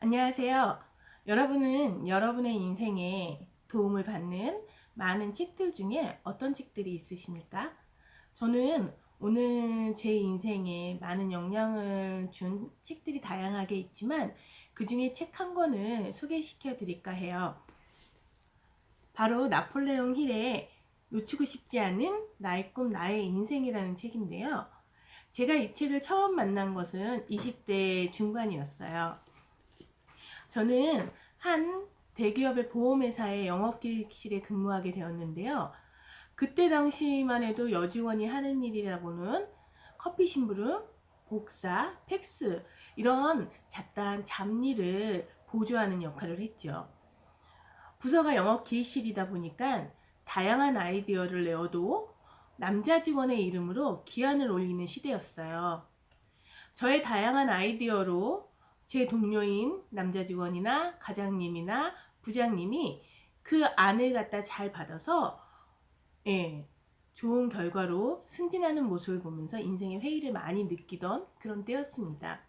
안녕하세요. 여러분은 여러분의 인생에 도움을 받는 많은 책들 중에 어떤 책들이 있으십니까? 저는 오늘 제 인생에 많은 영향을 준 책들이 다양하게 있지만 그 중에 책 한 권을 소개시켜 드릴까 해요. 바로 나폴레옹 힐의 놓치고 싶지 않은 나의 꿈, 나의 인생이라는 책인데요. 제가 이 책을 처음 만난 것은 20대 중반이었어요. 저는 한 대기업의 보험회사의 영업기획실에 근무하게 되었는데요. 그때 당시만 해도 여직원이 하는 일이라고는 커피 심부름, 복사, 팩스 이런 잡다한 잡일을 보조하는 역할을 했죠. 부서가 영업기획실이다 보니까 다양한 아이디어를 내어도 남자 직원의 이름으로 기한을 올리는 시대였어요. 저의 다양한 아이디어로 제 동료인 남자 직원이나 과장님이나 부장님이 그 안을 갖다 잘 받아서 예, 좋은 결과로 승진하는 모습을 보면서 인생의 회의를 많이 느끼던 그런 때였습니다.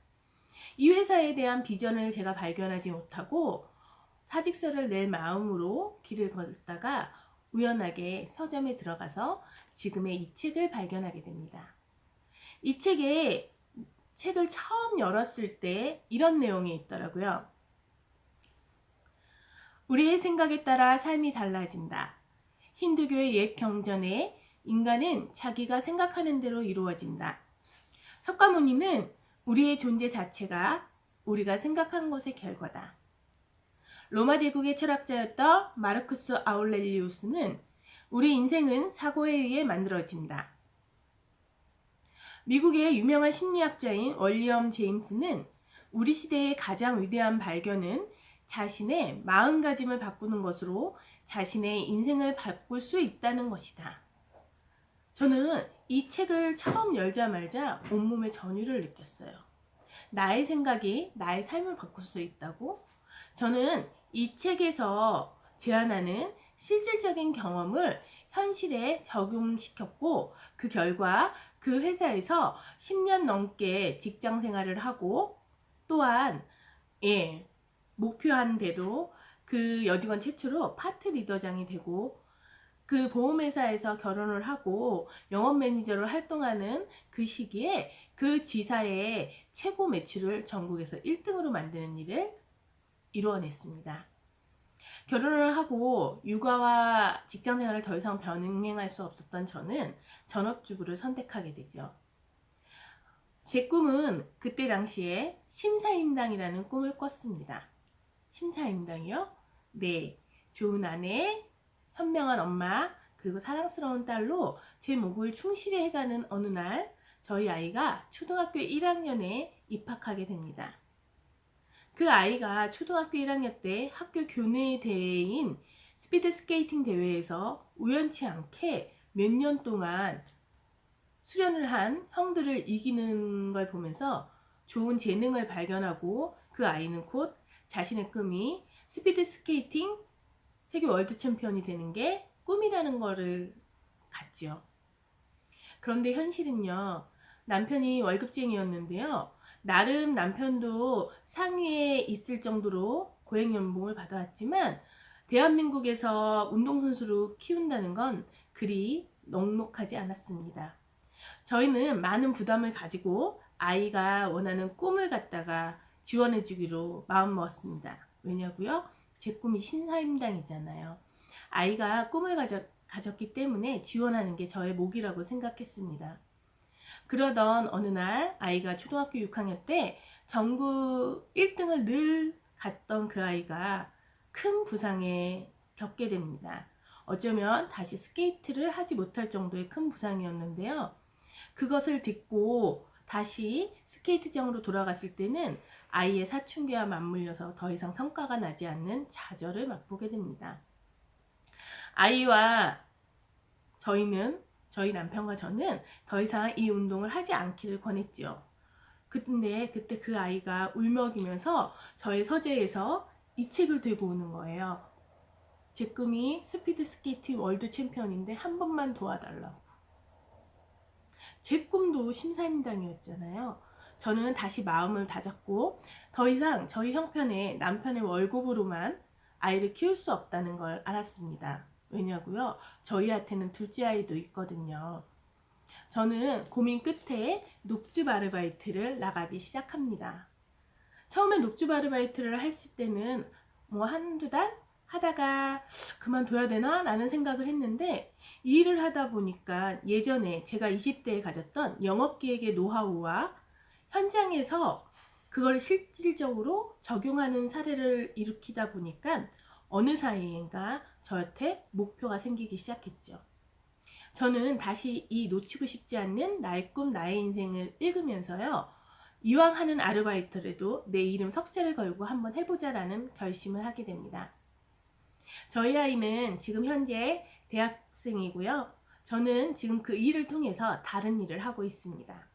이 회사에 대한 비전을 제가 발견하지 못하고 사직서를 낼 마음으로 길을 걷다가 우연하게 서점에 들어가서 지금의 이 책을 발견하게 됩니다. 이 책에 책을 처음 열었을 때 이런 내용이 있더라고요. 우리의 생각에 따라 삶이 달라진다. 힌두교의 옛 경전에 인간은 자기가 생각하는 대로 이루어진다. 석가모니는 우리의 존재 자체가 우리가 생각한 것의 결과다. 로마 제국의 철학자였던 마르쿠스 아울렐리우스는 우리 인생은 사고에 의해 만들어진다. 미국의 유명한 심리학자인 월리엄 제임스는 우리 시대의 가장 위대한 발견은 자신의 마음가짐을 바꾸는 것으로 자신의 인생을 바꿀 수 있다는 것이다. 저는 이 책을 처음 열자마자 온몸에 전율을 느꼈어요. 나의 생각이 나의 삶을 바꿀 수 있다고? 저는 이 책에서 제안하는 실질적인 경험을 현실에 적용시켰고 그 결과 그 회사에서 10년 넘게 직장 생활을 하고 또한 예, 목표한 대로 그 여직원 최초로 파트 리더장이 되고 그 보험회사에서 결혼을 하고 영업 매니저로 활동하는 그 시기에 그 지사의 최고 매출을 전국에서 1등으로 만드는 일을 이루어냈습니다. 결혼을 하고 육아와 직장 생활을 더 이상 병행할 수 없었던 저는 전업주부를 선택하게 되죠. 제 꿈은 그때 당시에 심사임당이라는 꿈을 꿨습니다. 심사임당이요? 네. 좋은 아내, 현명한 엄마, 그리고 사랑스러운 딸로 제 목을 충실히 해가는 어느 날 저희 아이가 초등학교 1학년에 입학하게 됩니다. 그 아이가 초등학교 1학년 때 학교 교내 대회인 스피드 스케이팅 대회에서 우연치 않게 몇 년 동안 수련을 한 형들을 이기는 걸 보면서 좋은 재능을 발견하고 그 아이는 곧 자신의 꿈이 스피드 스케이팅 세계 월드 챔피언이 되는 게 꿈이라는 거를 갖지요. 그런데 현실은요, 남편이 월급쟁이였는데요. 나름 남편도 상위에 있을 정도로 고액 연봉을 받아왔지만 대한민국에서 운동선수로 키운다는 건 그리 넉넉하지 않았습니다. 저희는 많은 부담을 가지고 아이가 원하는 꿈을 갖다가 지원해 주기로 마음먹었습니다. 왜냐고요? 제 꿈이 신사임당이잖아요. 아이가 꿈을 가졌, 가졌기 때문에 지원하는 게 저의 목이라고 생각했습니다. 그러던 어느 날 아이가 초등학교 6학년 때 전국 1등을 늘 갔던 그 아이가 큰 부상에 겪게 됩니다. 어쩌면 다시 스케이트를 하지 못할 정도의 큰 부상이었는데요. 그것을 듣고 다시 스케이트장으로 돌아갔을 때는 아이의 사춘기와 맞물려서 더 이상 성과가 나지 않는 좌절을 맛보게 됩니다. 아이와 저희는 저희 남편과 저는 더 이상 이 운동을 하지 않기를 권했지요. 근데 그때 그 아이가 울먹이면서 저의 서재에서 이 책을 들고 오는 거예요. 제 꿈이 스피드 스케이트 월드 챔피언인데 한 번만 도와달라고. 제 꿈도 심사임당이었잖아요. 저는 다시 마음을 다잡고 더 이상 저희 형편의 남편의 월급으로만 아이를 키울 수 없다는 걸 알았습니다. 왜냐고요? 저희한테는 둘째 아이도 있거든요. 저는 고민 끝에 녹즙 아르바이트를 나가기 시작합니다. 처음에 녹즙 아르바이트를 했을 때는 뭐 한두 달 하다가 그만둬야 되나? 라는 생각을 했는데 이 일을 하다 보니까 예전에 제가 20대에 가졌던 영업기획의 노하우와 현장에서 그걸 실질적으로 적용하는 사례를 일으키다 보니까 어느 사이인가 저한테 목표가 생기기 시작했죠. 저는 다시 이 놓치고 싶지 않는 나의 꿈, 나의 인생을 읽으면서요. 이왕 하는 아르바이트라도 내 이름 석자를 걸고 한번 해보자라는 결심을 하게 됩니다. 저희 아이는 지금 현재 대학생이고요. 저는 지금 그 일을 통해서 다른 일을 하고 있습니다.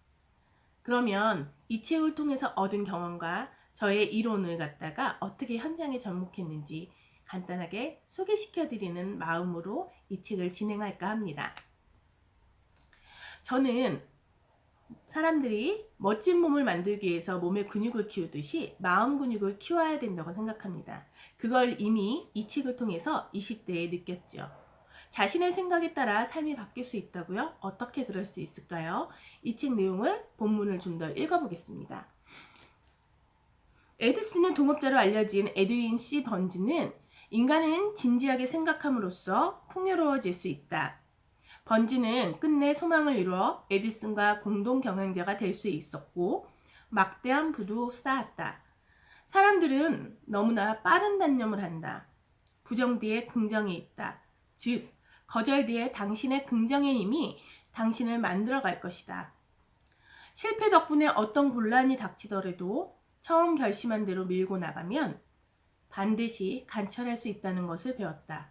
그러면 이 책을 통해서 얻은 경험과 저의 이론을 갖다가 어떻게 현장에 접목했는지 간단하게 소개시켜 드리는 마음으로 이 책을 진행할까 합니다. 저는 사람들이 멋진 몸을 만들기 위해서 몸의 근육을 키우듯이 마음 근육을 키워야 된다고 생각합니다. 그걸 이미 이 책을 통해서 20대에 느꼈죠. 자신의 생각에 따라 삶이 바뀔 수 있다고요? 어떻게 그럴 수 있을까요? 이 책 내용을 본문을 좀 더 읽어보겠습니다. 에디슨의 동업자로 알려진 에드윈 C. 번지는 인간은 진지하게 생각함으로써 풍요로워질 수 있다. 번지는 끝내 소망을 이루어 에디슨과 공동 경영자가 될 수 있었고 막대한 부도 쌓았다. 사람들은 너무나 빠른 단념을 한다. 부정 뒤에 긍정이 있다. 즉, 거절 뒤에 당신의 긍정의 힘이 당신을 만들어 갈 것이다. 실패 덕분에 어떤 곤란이 닥치더라도 처음 결심한 대로 밀고 나가면 반드시 관철할 수 있다는 것을 배웠다.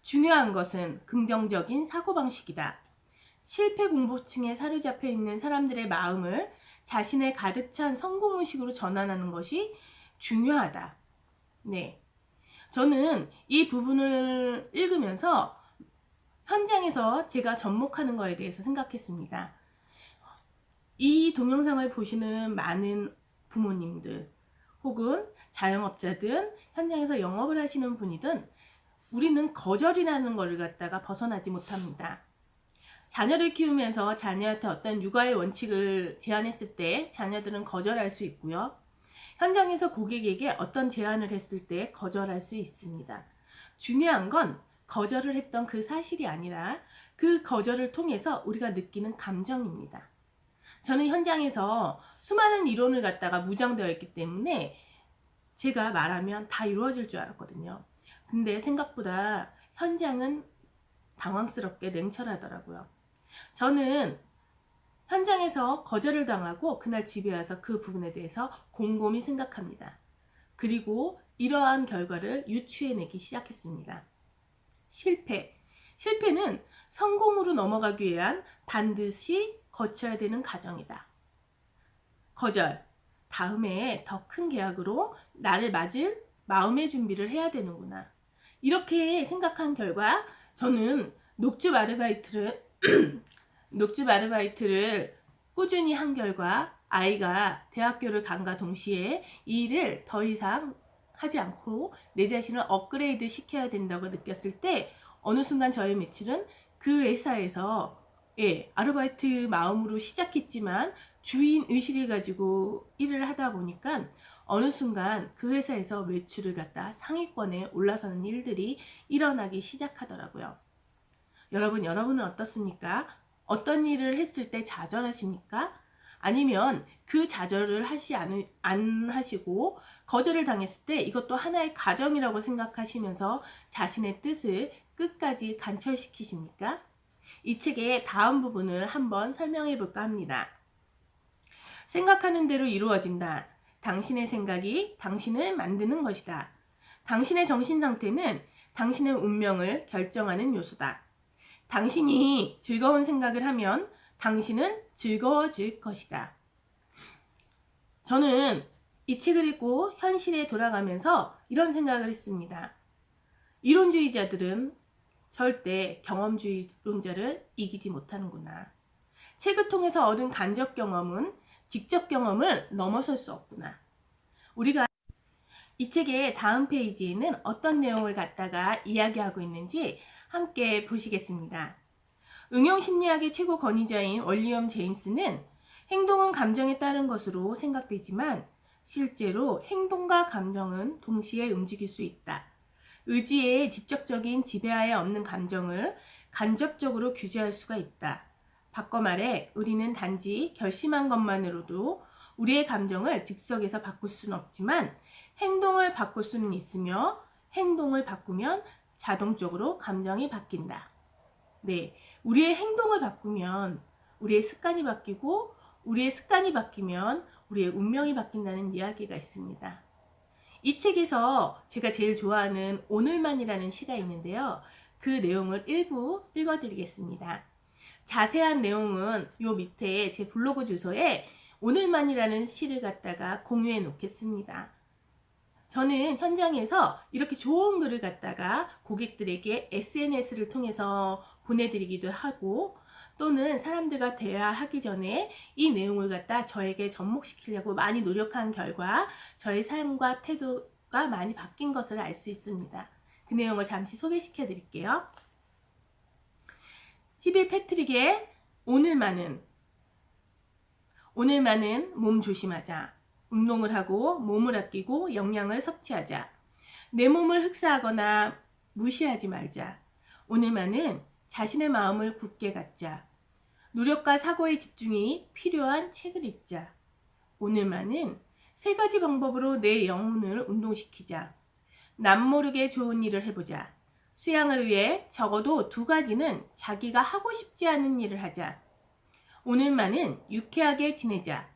중요한 것은 긍정적인 사고방식이다. 실패 공포증에 사로잡혀 있는 사람들의 마음을 자신의 가득 찬 성공의식으로 전환하는 것이 중요하다. 네. 저는 이 부분을 읽으면서 현장에서 제가 접목하는 거에 대해서 생각했습니다. 이 동영상을 보시는 많은 부모님들 혹은 자영업자든 현장에서 영업을 하시는 분이든 우리는 거절이라는 것을 갖다가 벗어나지 못합니다. 자녀를 키우면서 자녀한테 어떤 육아의 원칙을 제안했을 때 자녀들은 거절할 수 있고요. 현장에서 고객에게 어떤 제안을 했을 때 거절할 수 있습니다. 중요한 건 거절을 했던 그 사실이 아니라 그 거절을 통해서 우리가 느끼는 감정입니다. 저는 현장에서 수많은 이론을 갖다가 무장되어 있기 때문에 제가 말하면 다 이루어질 줄 알았거든요. 근데 생각보다 현장은 당황스럽게 냉철하더라고요. 저는 현장에서 거절을 당하고 그날 집에 와서 그 부분에 대해서 곰곰이 생각합니다. 그리고 이러한 결과를 유추해내기 시작했습니다. 실패. 실패는 성공으로 넘어가기 위한 반드시 거쳐야 되는 과정이다. 거절. 다음에 더 큰 계약으로 나를 맞을 마음의 준비를 해야 되는구나. 이렇게 생각한 결과 저는 녹즙 아르바이트를 녹즙 아르바이트를 꾸준히 한 결과 아이가 대학교를 간과 동시에 이 일을 더 이상 하지 않고 내 자신을 업그레이드 시켜야 된다고 느꼈을 때 어느 순간 저의 매출은 그 회사에서 예, 아르바이트 마음으로 시작했지만 주인 의식을 가지고 일을 하다 보니까 어느 순간 그 회사에서 매출을 갖다 상위권에 올라서는 일들이 일어나기 시작하더라고요. 여러분, 여러분은 어떻습니까? 어떤 일을 했을 때 좌절하십니까? 아니면 그 좌절을 하시 안, 안 하시고 거절을 당했을 때 이것도 하나의 가정이라고 생각하시면서 자신의 뜻을 끝까지 관철시키십니까? 이 책의 다음 부분을 한번 설명해 볼까 합니다. 생각하는 대로 이루어진다. 당신의 생각이 당신을 만드는 것이다. 당신의 정신 상태는 당신의 운명을 결정하는 요소다. 당신이 즐거운 생각을 하면 당신은 즐거워질 것이다. 저는 이 책을 읽고 현실에 돌아가면서 이런 생각을 했습니다. 이론주의자들은 절대 경험주의론자를 이기지 못하는구나. 책을 통해서 얻은 간접 경험은 직접 경험을 넘어설 수 없구나. 우리가 이 책의 다음 페이지에는 어떤 내용을 갖다가 이야기하고 있는지 함께 보시겠습니다. 응용 심리학의 최고 권위자인 월리엄 제임스는 행동은 감정에 따른 것으로 생각되지만 실제로 행동과 감정은 동시에 움직일 수 있다. 의지에 직접적인 지배하에 없는 감정을 간접적으로 규제할 수가 있다. 바꿔 말해 우리는 단지 결심한 것만으로도 우리의 감정을 즉석에서 바꿀 수는 없지만 행동을 바꿀 수는 있으며 행동을 바꾸면 자동적으로 감정이 바뀐다. 네, 우리의 행동을 바꾸면 우리의 습관이 바뀌고 우리의 습관이 바뀌면 우리의 운명이 바뀐다는 이야기가 있습니다. 이 책에서 제가 제일 좋아하는 오늘만이라는 시가 있는데요. 그 내용을 일부 읽어드리겠습니다. 자세한 내용은 요 밑에 제 블로그 주소에 오늘만이라는 시를 갖다가 공유해 놓겠습니다. 저는 현장에서 이렇게 좋은 글을 갖다가 고객들에게 SNS를 통해서 보내드리기도 하고 또는 사람들과 대화하기 전에 이 내용을 갖다 저에게 접목시키려고 많이 노력한 결과 저의 삶과 태도가 많이 바뀐 것을 알 수 있습니다. 그 내용을 잠시 소개시켜 드릴게요. 11 패트릭의 오늘만은 오늘만은 몸 조심하자. 운동을 하고 몸을 아끼고 영양을 섭취하자. 내 몸을 흡사하거나 무시하지 말자. 오늘만은 자신의 마음을 굳게 갖자. 노력과 사고의 집중이 필요한 책을 읽자. 오늘만은 세 가지 방법으로 내 영혼을 운동시키자. 남 모르게 좋은 일을 해보자. 수양을 위해 적어도 두 가지는 자기가 하고 싶지 않은 일을 하자. 오늘만은 유쾌하게 지내자.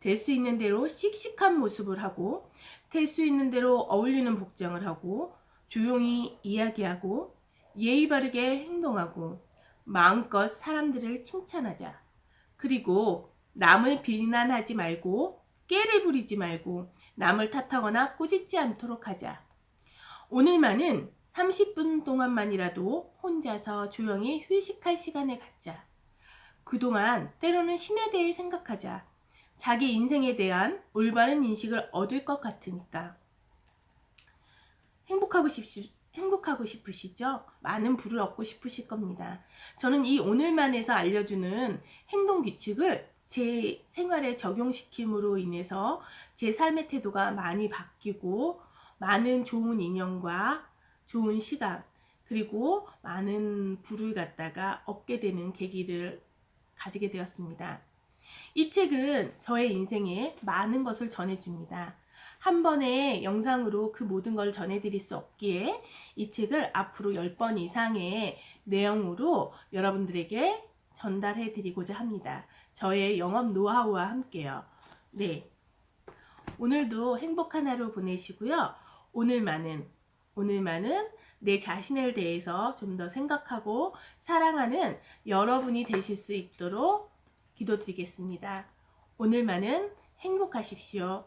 될 수 있는 대로 씩씩한 모습을 하고, 될 수 있는 대로 어울리는 복장을 하고, 조용히 이야기하고, 예의 바르게 행동하고, 마음껏 사람들을 칭찬하자. 그리고 남을 비난하지 말고, 깨를 부리지 말고, 남을 탓하거나 꾸짖지 않도록 하자. 오늘만은 30분 동안만이라도 혼자서 조용히 휴식할 시간을 갖자. 그동안 때로는 신에 대해 생각하자. 자기 인생에 대한 올바른 인식을 얻을 것 같으니까. 행복하고 싶, 행복하고 싶으시죠? 많은 부를 얻고 싶으실 겁니다. 저는 이 오늘만에서 알려주는 행동 규칙을 제 생활에 적용시킴으로 인해서 제 삶의 태도가 많이 바뀌고 많은 좋은 인연과 좋은 시간 그리고 많은 부를 갖다가 얻게 되는 계기를 가지게 되었습니다. 이 책은 저의 인생에 많은 것을 전해줍니다. 한 번의 영상으로 그 모든 걸 전해드릴 수 없기에 이 책을 앞으로 10번 이상의 내용으로 여러분들에게 전달해 드리고자 합니다. 저의 영업 노하우와 함께요. 네. 오늘도 행복한 하루 보내시고요. 오늘만은, 오늘만은 내 자신에 대해서 좀 더 생각하고 사랑하는 여러분이 되실 수 있도록 기도드리겠습니다. 오늘만은 행복하십시오.